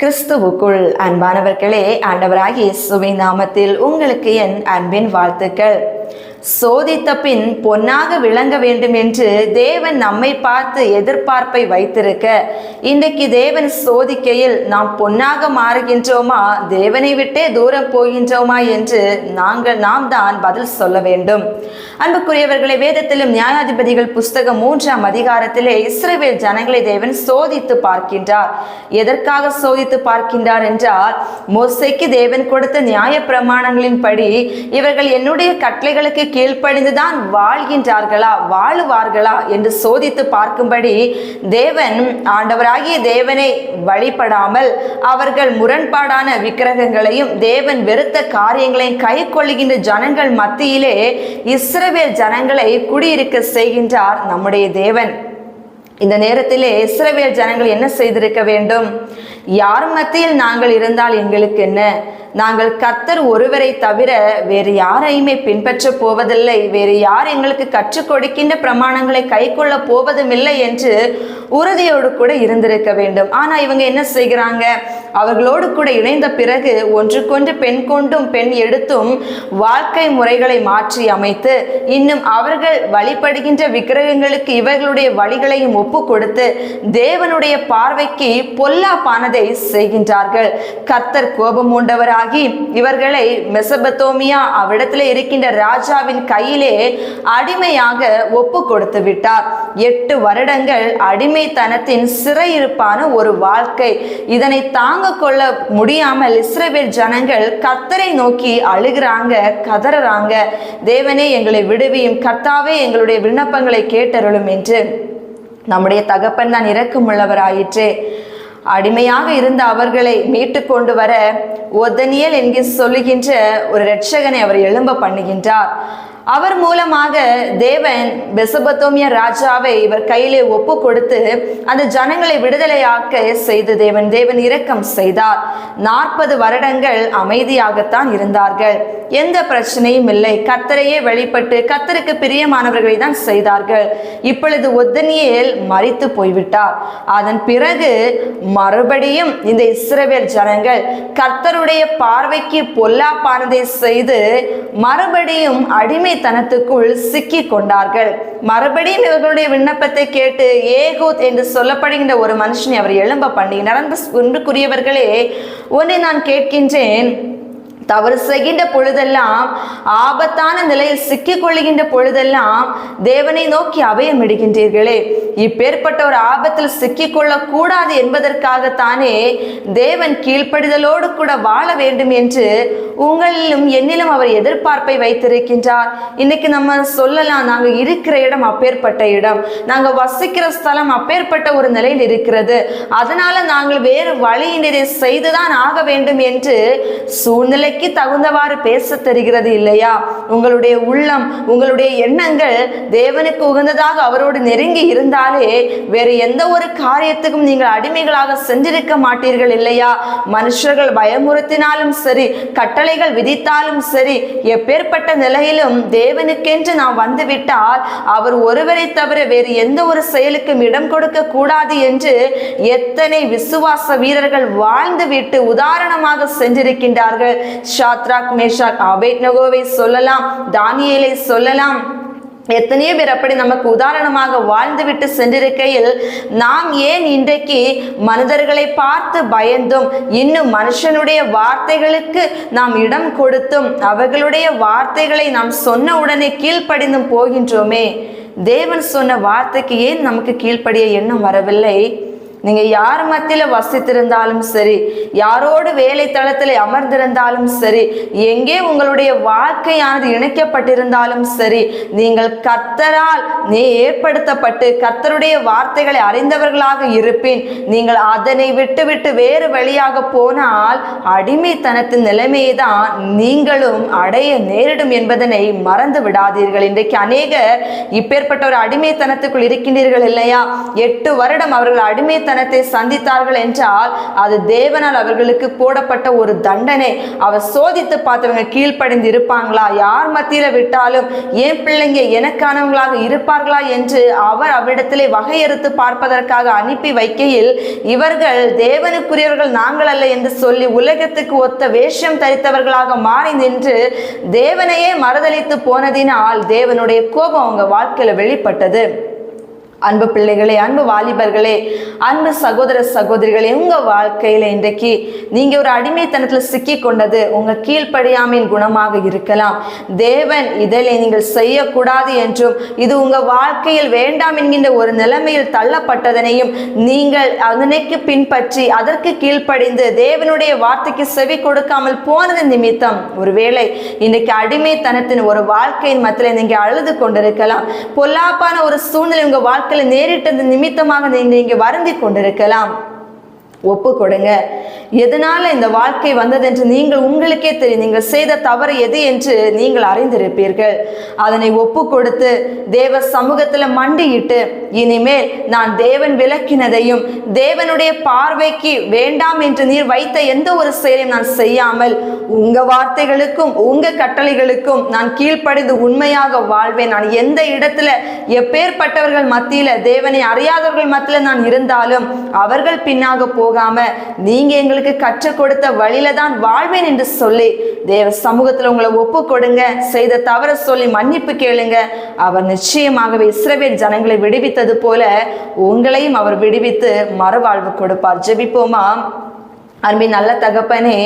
கிறிஸ்துவுக்குள் அன்பானவர்களே ஆண்டவராகிய சுவை நாமத்தில் உங்களுக்கு என் அன்பின் வாழ்த்துக்கள். சோதித்த பின் பொன்னாக விளங்க வேண்டும் என்று தேவன் நம்மை பார்த்து எதிர்பார்ப்பை வைத்திருக்க. இன்றைக்கு தேவன் சோதிக்கையில் நாம் பொன்னாக மாறுகின்றோமா? தேவனை விட்டே தூரம் போகின்றோமா என்று நாங்கள் நாம் தான் பதில் சொல்ல வேண்டும். அன்புக்குரியவர்களை வேதத்திலும் நியாயாதிபதிகள் புஸ்தகம் மூன்றாம் அதிகாரத்திலே இஸ்ரேவேல் ஜனங்களை தேவன் சோதித்து பார்க்கின்றார். எதற்காக சோதித்து பார்க்கின்றார் என்றால் மோசைக்கு தேவன் கொடுத்த நியாய பிரமாணங்களின்படி இவர்கள் என்னுடைய கட்டளைகளுக்கு கீழ்ப்படிந்துதான் வாழ்கின்றார்களா வாழுவார்களா என்று சோதித்து பார்க்கும்படி தேவன் ஆண்டவராகிய தேவனை வழிபடாமல் அவர்கள் முரண்பாடான விக்கிரகங்களையும் தேவன் வெறுத்த காரியங்களையும் கை கொள்ளுகின்ற ஜனங்கள் மத்தியிலே இஸ்ரவேல் ஜனங்களை குடியிருக்க செய்கின்றார் நம்முடைய தேவன். இந்த நேரத்திலே இஸ்ரவேல் ஜனங்கள் என்ன செய்திருக்க வேண்டும்? யார் மத்தியில் நாங்கள் இருந்தால் எங்களுக்கு என்ன? நாங்கள் கர்த்தர் ஒருவரை தவிர வேறு யாரையுமே பின்பற்ற போவதில்லை. வேறு யார் எங்களுக்கு கற்றுக் கொடுக்கின்ற பிரமாணங்களை கை கொள்ள போவதும் இல்லை என்று உறுதியோடு கூட இருந்திருக்க வேண்டும். ஆனா இவங்க என்ன செய்கிறாங்க? அவர்களோடு கூட இணைந்த பிறகு ஒன்றுக்கொன்று பெண் கொண்டும் பெண் எடுத்தும் வாழ்க்கை முறைகளை மாற்றி அமைத்து இன்னும் அவர்கள் வழிபடுகின்ற விக்கிரகங்களுக்கு இவர்களுடைய வழிகளையும் ஒப்பு கொடுத்து தேவனுடைய பார்வைக்கு பொல்லாப்பானதை செய்கின்றார்கள். கர்த்தர் கோபம் உண்டவராகி இவர்களை மெசபத்தோமியா அவ்விடத்தில் இருக்கின்ற ராஜாவின் கையிலே அடிமையாக ஒப்பு கொடுத்து விட்டார். எட்டு வருடங்கள் அடிமைத்தனத்தின் சிறையிருப்பான ஒரு வாழ்க்கை. இதனை தாங்க கொள்ள முடியாமல் இஸ்ரேவேல் ஜனங்கள் கர்த்தரை நோக்கி அழுகிறாங்க கதறாங்க. தேவனே எங்களை விடுவியும். கர்த்தாவே எங்களுடைய விண்ணப்பங்களை கேட்டருளும் என்று. நம்முடைய தகப்பன் தான் இரக்கமுள்ளவராயிற்றே. அடிமையாக இருந்த அவர்களை மீட்டு கொண்டு வர ஒதனியல் என்கிற சொல்லுகின்ற ஒரு இரட்சகனை அவர் எழும்ப பண்ணுகின்றார். அவர் மூலமாக தேவன் பெசபத்தோமிய ராஜாவை இவர் கையிலே ஒப்பு கொடுத்து அந்த ஜனங்களை விடுதலையாக்க செய்து தேவன் தேவன் இரக்கம் செய்தார். நாற்பது வருடங்கள் அமைதியாகத்தான் இருந்தார்கள். எந்த பிரச்சனையும் இல்லை. கத்தரையே வெளிப்பட்டு கத்தருக்கு பிரியமானவர்களை தான் செய்தார்கள். இப்பொழுது ஒத்தனியேல் மறித்து போய்விட்டார். அதன் பிறகு மறுபடியும் இந்த இஸ்ரவேல் ஜனங்கள் கர்த்தருடைய பார்வைக்கு பொல்லாப்பானதை செய்து மறுபடியும் அடிமை தனத்துக்குள் சிக்கி கொண்டார்கள் மறுபடியும் இவர்களுடைய விண்ணப்பத்தை கேட்டு ஏகூத் என்று சொல்லப்படுகின்ற ஒரு மனுஷனை அவர் எழும்ப பண்ணினார் அன்பு ஒன்றுக்குரியவர்களே ஒன்றை நான் கேட்கின்றேன். தவறு செய்கின்ற பொழுதெல்லாம் ஆபத்தான நிலையில் சிக்கிக் கொள்ளுகின்ற பொழுதெல்லாம் தேவனை நோக்கி அபயம் இடுகின்றீர்களே இப்பேற்பட்ட ஒரு ஆபத்தில் சிக்கிக்கொள்ள கூடாது என்பதற்காகத்தானே தேவன் கீழ்ப்படிதலோடு கூட வாழ வேண்டும் என்று உங்களிலும் என்னிலும் அவர் எதிர்பார்ப்பை வைத்திருக்கின்றார். இன்னைக்கு நம்ம சொல்லலாம் நாங்கள் இருக்கிற இடம் அப்பேற்பட்ட இடம். நாங்கள் வசிக்கிற ஸ்தலம் அப்பேற்பட்ட ஒரு நிலையில் இருக்கிறது. அதனால நாங்கள் வேறு வழியினரை செய்துதான் ஆக வேண்டும் என்று சூழ்நிலை சூழ்நிலைக்கு தகுந்தவாறு பேச தெரிகிறது இல்லையா? உங்களுடைய உள்ளம் உங்களுடைய எண்ணங்கள் தேவனுக்கு உகந்ததாக அவரோடு நெருங்கி இருந்தாலே வேறு எந்த ஒரு காரியத்துக்கும் நீங்கள் அடிமைகளாக சென்றிருக்க மாட்டீர்கள் இல்லையா? மனுஷர்கள் பயமுறுத்தினாலும் சரி கட்டளைகள் விதித்தாலும் சரி எப்பேற்பட்ட நிலையிலும் தேவனுக்கென்று நாம் வந்துவிட்டால் அவர் ஒருவரை தவிர வேறு எந்த ஒரு செயலுக்கும் இடம் கொடுக்க கூடாது என்று எத்தனை விசுவாச வீரர்கள் வாழ்ந்துவிட்டு உதாரணமாக சென்றிருக்கின்றார்கள். ஷாத்ராக் மேஷாக் அபேத்னகோவை சொல்லலாம் தானியலை சொல்லலாம். எத்தனையோ பேர் அப்படி நமக்கு உதாரணமாக வாழ்ந்துவிட்டு சென்றிருக்கையில் நாம் ஏன் இன்றைக்கு மனிதர்களை பார்த்து பயந்தும் இன்னும் மனுஷனுடைய வார்த்தைகளுக்கு நாம் இடம் கொடுத்தும் அவர்களுடைய வார்த்தைகளை நாம் சொன்ன உடனே கீழ்ப்படிந்தும் போகின்றோமே? தேவன் சொன்ன வார்த்தைக்கு ஏன் நமக்கு கீழ்ப்படிய எண்ணம் வரவில்லை? நீங்க யார் மத்தியில வசித்திருந்தாலும் சரி யாரோடு வேலை தளத்தில் அமர்ந்திருந்தாலும் சரி எங்கே உங்களுடைய வாழ்க்கையானது இணைக்கப்பட்டிருந்தாலும் சரி நீங்கள் கத்தரால் நீ ஏற்படுத்தப்பட்டு கத்தருடைய வார்த்தைகளை அறிந்தவர்களாக இருப்பின். நீங்கள் அதனை விட்டுவிட்டு வேறு வழியாக போனால் அடிமைத்தனத்தின் நிலைமையை தான் நீங்களும் அடைய நேரிடும் என்பதனை மறந்து விடாதீர்கள். இன்றைக்கு அநேக இப்பேற்பட்ட ஒரு அடிமைத்தனத்துக்குள் இருக்கின்றீர்கள் இல்லையா? எட்டு வருடம் அவர்கள் அடிமைத்தன அடிமைத்தனத்தை சந்தித்தார்கள் என்றால் அது தேவனால் அவர்களுக்கு போடப்பட்ட ஒரு தண்டனை. அவர் சோதித்து பார்த்தவங்க கீழ்ப்படைந்து இருப்பாங்களா யார் மத்தியில விட்டாலும் என் பிள்ளைங்க எனக்கானவங்களாக இருப்பார்களா என்று அவர் அவரிடத்திலே வகையறுத்து பார்ப்பதற்காக அனுப்பி வைக்கையில் இவர்கள் தேவனுக்குரியவர்கள் நாங்கள் அல்ல என்று சொல்லி உலகத்துக்கு ஒத்த வேஷம் தரித்தவர்களாக மாறி நின்று தேவனையே மறுதளித்து போனதினால் தேவனுடைய கோபம் அவங்க வாழ்க்கையில் வெளிப்பட்டது. அன்பு பிள்ளைகளே அன்பு வாலிபர்களே அன்பு சகோதர சகோதரிகளே உங்கள் வாழ்க்கையில் இன்றைக்கு நீங்கள் ஒரு அடிமைத்தனத்தில் சிக்கி கொண்டது உங்கள் கீழ்ப்படியாமையின் குணமாக இருக்கலாம். தேவன் இதில் நீங்கள் செய்யக்கூடாது என்றும் இது உங்கள் வாழ்க்கையில் வேண்டாம் என்கின்ற ஒரு நிலைமையில் தள்ளப்பட்டதனையும் நீங்கள் அதனைக்கு பின்பற்றி அதற்கு கீழ்ப்படிந்து தேவனுடைய வார்த்தைக்கு செவி கொடுக்காமல் போனது நிமித்தம் ஒருவேளை இன்றைக்கு அடிமைத்தனத்தின் ஒரு வாழ்க்கையின் மத்தியில் நீங்கள் அழுது கொண்டிருக்கலாம். பொல்லாப்பான ஒரு சூழ்நிலை உங்கள் வாழ்க்கை வாழ்க்கையில நேரிட்டது நிமித்தமாக நீங்க இங்க வருந்தி கொண்டிருக்கலாம். ஒப்பு கொடுங்க. எதனால இந்த வாழ்க்கை வந்ததென்று நீங்கள் உங்களுக்கே தெரியும். நீங்கள் செய்த தவறு எது என்று நீங்கள் அறிந்திருப்பீர்கள். அதனை ஒப்பு கொடுத்து தேவ சமூகத்துல மண்டியிட்டு இனிமேல் நான் தேவன் விளக்கினதையும் தேவனுடைய பார்வைக்கு வேண்டாம் என்று நீர் வைத்த எந்த ஒரு செயலையும் நான் செய்யாமல் உங்க வார்த்தைகளுக்கும் உங்க கட்டளைகளுக்கும் நான் கீழ்ப்படிந்து உண்மையாக வாழ்வேன். நான் எந்த இடத்துல எப்பேற்பட்டவர்கள் மத்தியில தேவனை அறியாதவர்கள் மத்தியில நான் இருந்தாலும் அவர்கள் பின்னாக போகாம நீங்க எங்களுக்கு கற்றுக் கொடுத்த வழியில தான் வாழ்வேன் என்று சொல்லி தேவ சமூகத்தில் உங்களை ஒப்பு கொடுங்க. செய்த தவற சொல்லி மன்னிப்பு கேளுங்க. அவர் நிச்சயமாகவே இஸ்ரவேல் ஜனங்களை விடுவித்தது போல உங்களையும் அவர் விடுவித்து மறுவாழ்வு கொடுப்பார். ஜெபிப்போமா? அன்பி நல்ல தகப்பனே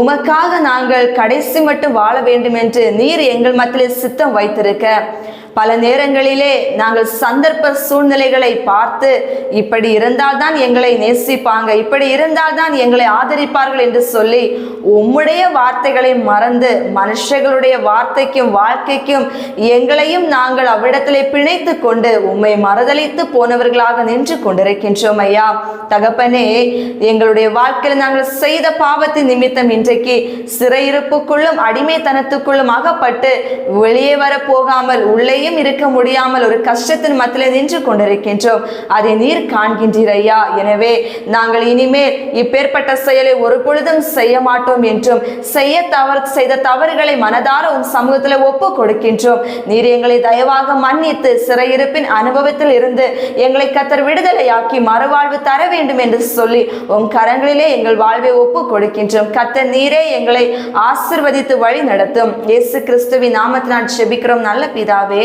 உமக்காக நாங்கள் கடைசி மட்டும் வாழ வேண்டும் என்று நீர் எங்கள் மத்திலே சித்தம் வைத்திருக்க பல நேரங்களிலே நாங்கள் சந்தர்ப்ப சூழ்நிலைகளை பார்த்து இப்படி இருந்தால்தான் எங்களை நேசிப்பாங்க இப்படி இருந்தால்தான் எங்களை ஆதரிப்பார்கள் என்று சொல்லி உம்முடைய வார்த்தைகளை மறந்து மனுஷர்களுடைய வார்த்தைக்கும் வாழ்க்கைக்கும் எங்களையும் நாங்கள் அவ்விடத்திலே பிணைத்து கொண்டு உம்மை மறுதளித்து போனவர்களாக நின்று கொண்டிருக்கின்றோம் ஐயா. தகப்பனே எங்களுடைய வாழ்க்கையில் நாங்கள் செய்த பாவத்தின் நிமித்தம் இன்றைக்கு சிறையிருப்புக்குள்ளும் அடிமைத்தனத்துக்குள்ளும் அகப்பட்டு வெளியே வர போகாமல் உள்ளேயும் இருக்க முடியாமல் ஒரு கஷ்டத்தின் மத்தியில் நின்று கொண்டிருக்கின்றோம். அதை நீர் காண்கின்றீரையா எனவே நாங்கள் இனிமேல் இப்பேற்பட்ட செயலை ஒரு பொழுதும் செய்ய மாட்டோம் என்றும் செய்ய தவறு செய்த தவறுகளை மனதார உன் சமூகத்தில் ஒப்பு கொடுக்கின்றோம். நீர் எங்களை தயவாக மன்னித்து சிறையிருப்பின் அனுபவத்தில் இருந்து எங்களை கத்தர் விடுதலையாக்கி மறுவாழ்வு தர வேண்டும் என்று சொல்லி உன் கரங்களிலே எங்கள் வாழ்வை ஒப்பு கொடுக்கின்றோம். கத்தர் நீரே எங்களை ஆசிர்வதித்து வழி நடத்தும் இயேசு கிறிஸ்துவின் நாமத்தில் நான் செபிக்கிறோம். நல்ல பிதாவே